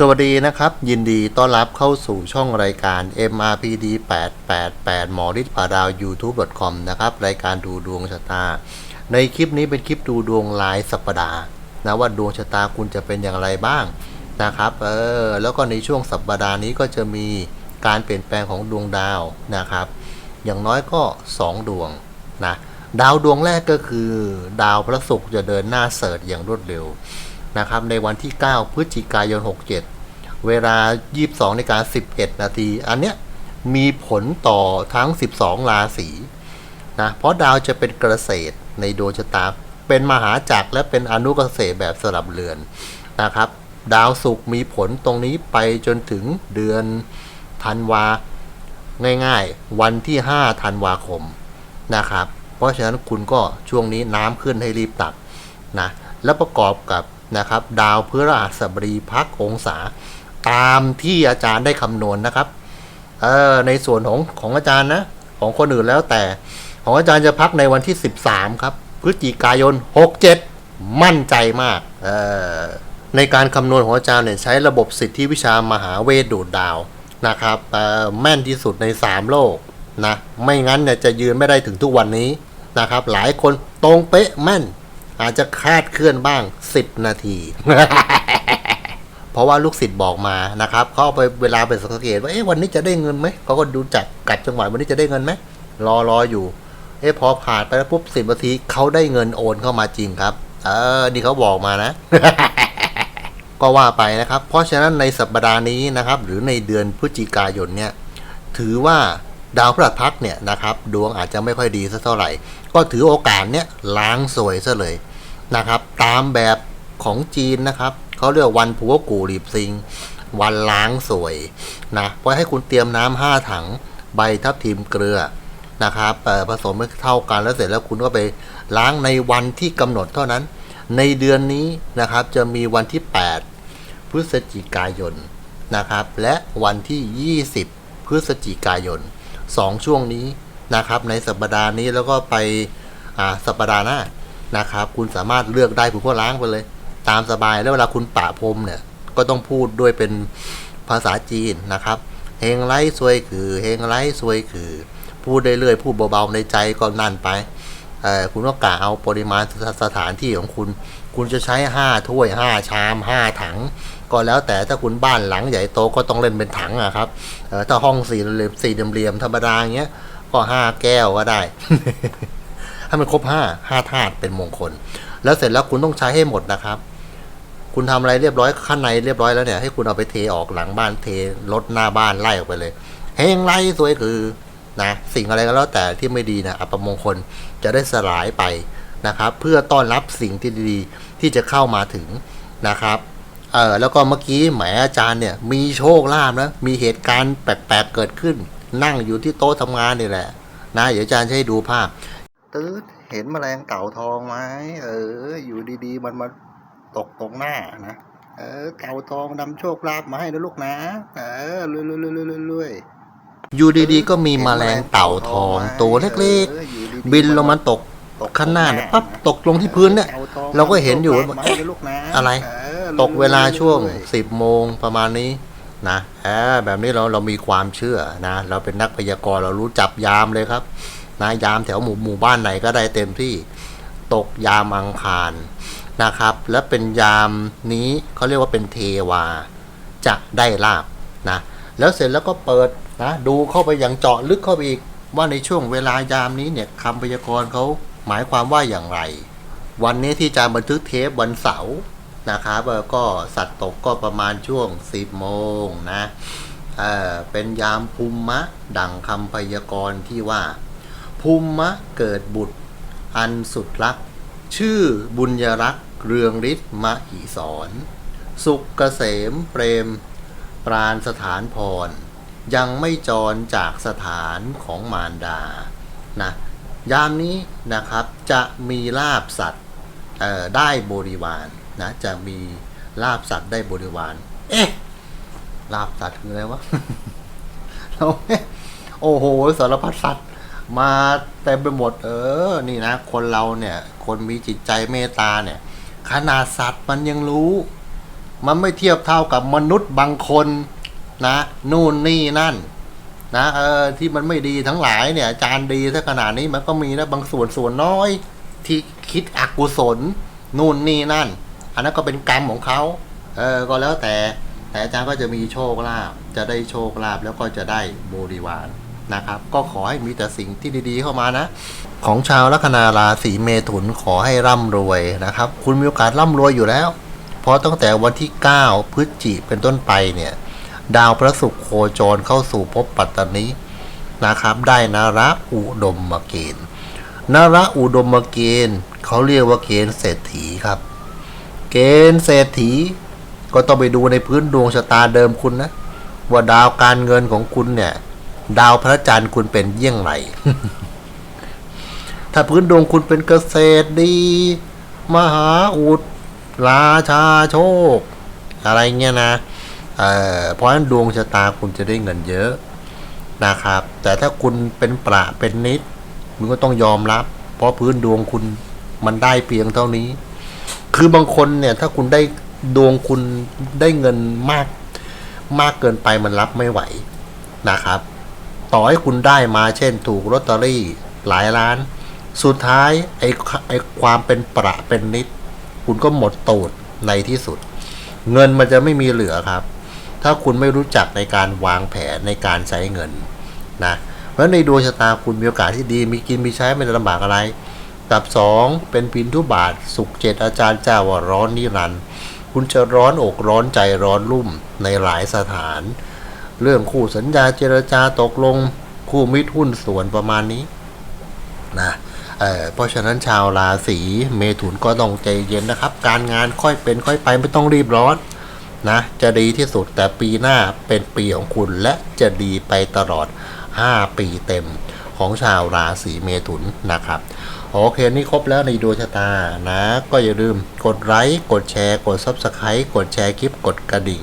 สวัสดีนะครับ ยินดีต้อนรับเข้าสู่ช่องรายการ MRPD 888 หมอฤทธิ์ป่าดาว YouTube.com นะครับ รายการดูดวงชะตา ในคลิปนี้เป็นคลิปดูดวงรายสัปดาห์นะว่าดวงชะตาคุณจะเป็นอย่างไรบ้างนะครับ เออ แล้วก็ในช่วงสัปดาห์นี้ก็จะมีการเปลี่ยนแปลงของดวงดาวนะครับ อย่างน้อยก็ 2 ดวงนะ ดาวดวงแรกก็คือ ดาวพระศุกร์จะเดินหน้าเสริฐอย่างรวดเร็ว นะครับในวันที่ 9 พฤศจิกายน 67 เวลา 22นาฬิกา11 นาที อันเนี้ยมีผลต่อทั้ง 12 ราศีนะเพราะดาวจะเป็นเกษตรในดวงชะตา เป็นมหาจักรและเป็นอนุเกษตรแบบสลับเรือนนะครับ ดาวศุกร์มีผลตรงนี้ไปจนถึงเดือนธันวาง่ายๆ วันที่ 5 ธันวาคมนะครับ เพราะฉะนั้นคุณก็ช่วงนี้น้ำขึ้นให้รีบตักนะ แล้วประกอบกับ นะครับ ดาวพฤหัสบดีพักองศา ตามที่อาจารย์ได้คำนวณนะครับเออในส่วนของของอาจารย์นะ ของคนอื่นแล้วแต่ ของอาจารย์จะพักในวันที่ 13 ครับ พฤศจิกายน 67 มั่นใจมากเออในการคำนวณของอาจารย์เนี่ยใช้ระบบสิทธิวิชามหาเวทดูดดาวนะครับเออแม่นที่สุดใน 3 โลกนะ ไม่งั้นเนี่ยจะยืนไม่ได้ถึงทุกวันนี้นะครับ หลายคนตรงเป๊ะแม่น อาจจะคาดเคลื่อนบ้าง 10 นาที เพราะว่าลูกศิษย์บอกมานะครับเขาไปเวลาไปสังเกตว่าเอ๊ะวันนี้จะได้เงินไหมเขาก็ดูจัดกัดจังหวะวันนี้จะได้เงินไหมรอรออยู่ เอ๊ะพอผ่านไปแล้วปุ๊บสิบนาทีเขาได้เงินโอนเข้ามาจริงครับ เออนี่เขาบอกมานะก็ว่าไปนะครับ เพราะฉะนั้นในสัปดาห์นี้นะครับ หรือในเดือนพฤศจิกายนเนี่ย ถือว่าดาวพฤหัสพักเนี่ยนะครับ ดวงอาจจะไม่ค่อยดีสักเท่าไหร่ ก็ถือโอกาสเนี่ยล้างสวยซะเลย นะครับ ตามแบบของจีนนะครับเขาเรียกวันผัวกูหลีบซิง วันล้างสวยนะเพราะให้คุณเตรียมน้ำห้าถังใบทับทิมเกลือนะครับผสมให้เท่ากันแล้วเสร็จแล้วคุณก็ไปล้างในวันที่กำหนดเท่านั้น ในเดือนนี้นะครับจะมีวันที่ 8 พฤศจิกายนนะครับ และวันที่ 20 พฤศจิกายน 2 ช่วงนี้นะครับ ในสัปดาห์นี้แล้วก็ไปอ่าสัปดาห์หน้า นะครับ คุณสามารถเลือกได้คุณก็ล้างไปเลย ตามสบายแล้วเวลาคุณปะพรมเนี่ย ก็ต้องพูดด้วยเป็นภาษาจีนนะครับเฮงไลซวยคือเฮงไลซวยคือ พูดได้เรื่อยพูดเบาๆในใจก็นั่นไปคุณก็กะเอาปริมาณสถานที่ของคุณ คุณจะใช้ห้าถ้วยห้าชามห้าถัง ก็แล้วแต่ถ้าคุณบ้านหลังใหญ่โตก็ต้องเล่นเป็นถังอะครับถ้าห้องสี่เหลี่ยมสี่เหลี่ยมธรรมดาอย่างเงี้ยก็ห้าแก้วก็ได้ ให้มันครบห้าห้าธาตุเป็นมงคล แล้วเสร็จแล้วคุณต้องใช้ให้หมดนะครับ คุณทำอะไรเรียบร้อยข้างในเรียบร้อยแล้วเนี่ยให้คุณเอาไปเทออกหลังบ้านเทรถหน้าบ้านไล่ออกไปเลยเฮงไล่สวยคือนะสิ่งอะไรก็แล้วแต่ที่ไม่ดีนะอัปมงคลจะได้สลายไปนะครับ เพื่อต้อนรับสิ่งที่ดีๆที่จะเข้ามาถึงนะครับเออแล้วก็เมื่อกี้แหมอาจารย์เนี่ยมีโชคลาภนะมีเหตุการณ์แปลกๆเกิดขึ้น นั่งอยู่ที่โต๊ะทำงานนี่แหละนะเดี๋ยวอาจารย์จะให้ดูภาพ ตืดเห็นแมลงเต่าทองไหมเออ อยู่ดีๆ มันมาตกตรงหน้านะเออเต่าทองนำโชคลาภมาให้นะลูกนะเออรวยรวยรวยรวยรวยอยู่ดีๆ ก็มีแมลงเต่าทองตัวเล็กๆ บินลงมาตกข้างหน้าเนี่ยปั๊บตกลงที่พื้นเนี่ย เราก็เห็นอยู่ว่าเอ๊ะอะไร ตกเวลาช่วง10โมงประมาณนี้นะแอบแบบนี้เราเรามีความเชื่อนะ เราเป็นนักพยากรณ์เรารู้จับยามเลยครับ นะยามแถวหมู่หมู่บ้านไหนก็ได้เต็มที่ตกยามอังคารนะครับ และเป็นยามนี้เขาเรียกว่าเป็นเทวาจะได้ลาบนะแล้วเสร็จแล้วก็เปิดนะดูเข้าไปอย่างเจาะลึกเข้าไปอีกว่าในช่วงเวลายามนี้เนี่ยคำพยากรณ์เขาหมายความว่าอย่างไร วันนี้ที่จารย์บันทึกเทปวันเสาร์นะครับก็สัตว์ตกก็ประมาณช่วง 10โมงนะเออเป็นยามภูมิมะ ดังคำพยากรณ์ที่ว่า ภูมิมะเกิดบุตร อันสุดรัก ชื่อบุญยรักษ์เรืองฤทธิ์มหิสรสุขเกษมเปรม ปราณสถานพร ยังไม่จรจากสถานของมารดานะยามนี้นะครับจะมีลาบสัตว์ได้บริวารนะจะมีลาบสัตว์ได้บริวาร เอ๊ะลาบสัตว์คืออะไรวะเราโอ้โหสารพัดสัตว์ มาเต็มไปหมด เออ นี่นะ คนเราเนี่ย คนมีจิตใจเมตตาเนี่ย ขนาดสัตว์มันยังรู้ มันไม่เทียบเท่ากับมนุษย์บางคนนะ นู่นนี่นั่น นะ เออ ที่มันไม่ดีทั้งหลายเนี่ย อาจารย์ดีถ้าขนาดนี้มันก็มีนะบางส่วนส่วนน้อย ที่คิดอกุศล นู่นนี่นั่น อันนั้นก็เป็นกรรมของเขา เออ ก็แล้วแต่ แต่อาจารย์ก็จะมีโชคลาภ จะได้โชคลาภแล้วก็จะได้บริวาร นะครับ ก็ขอให้มีแต่สิ่งที่ดีๆเข้ามานะ ของชาวลัคนาราศีเมถุนขอให้ร่ำรวยนะครับ คุณมีโอกาสร่ำรวยอยู่แล้ว เพราะตั้งแต่วันที่ 9 พฤศจิเป็นต้นไปเนี่ย ดาวพระศุกร์โคจรเข้าสู่ภพปัตตานีนะครับ ได้นาระอุดมมเกณฑ์นาระอุดมเกณฑ์เขาเรียกว่าเกณฑ์เศรษฐีครับ เกณฑ์เศรษฐีก็ต้องไปดูในพื้นดวงชะตาเดิมคุณนะ ว่าดาวการเงินของคุณเนี่ย ดาวพระจันทร์คุณเป็นเยี่ยงไร ถ้าพื้นดวงคุณเป็นเกษตรดี มหาอุดราชาโชค อะไรเงี้ยนะเอ่อเพราะฉะนั้นดวงชะตาคุณจะได้เงินเยอะนะครับ แต่ถ้าคุณเป็นประเป็นนิดมึงก็ต้องยอมรับ เพราะพื้นดวงคุณมันได้เพียงเท่านี้ คือบางคนเนี่ย ถ้าคุณได้ดวงคุณได้เงินมาก มากเกินไปมันรับไม่ไหวนะครับ ต่อให้คุณได้มาเช่นถูกลอตเตอรี่หลายล้าน สุดท้ายไอ้ไอ้ความเป็นประเป็นนิด คุณก็หมดตูดในที่สุด เงินมันจะไม่มีเหลือครับ ถ้าคุณไม่รู้จักในการวางแผนในการใช้เงินนะเพราะในดวงชะตาคุณมีโอกาสที่ดีมีกินมีใช้ไม่ลำบากอะไรกับสองเป็นพินทุบาท สุขเจ็ดอาจารย์เจ้าว่าร้อนนิรันดร์คุณจะร้อนอกร้อนใจร้อนรุ่มในหลายสถาน เรื่องคู่สัญญาเจรจาตกลงคู่มิตรหุ้นส่วนประมาณนี้นะเเพราะฉะนั้นชาวราศีเมถุนก็ต้องใจเย็นนะครับ การงานค่อยเป็นค่อยไปไม่ต้องรีบร้อนนะจะดีที่สุดแต่ปีหน้าเป็นปีของคุณและจะดีไปตลอด 5 ปีเต็มของชาวราศีเมถุนนะครับโอเคนี่ครบแล้วในดวงชะตานะ ก็อย่าลืมกดไลค์กดแชร์ กด Subscribe กดแชร์คลิปกดกระดิ่ง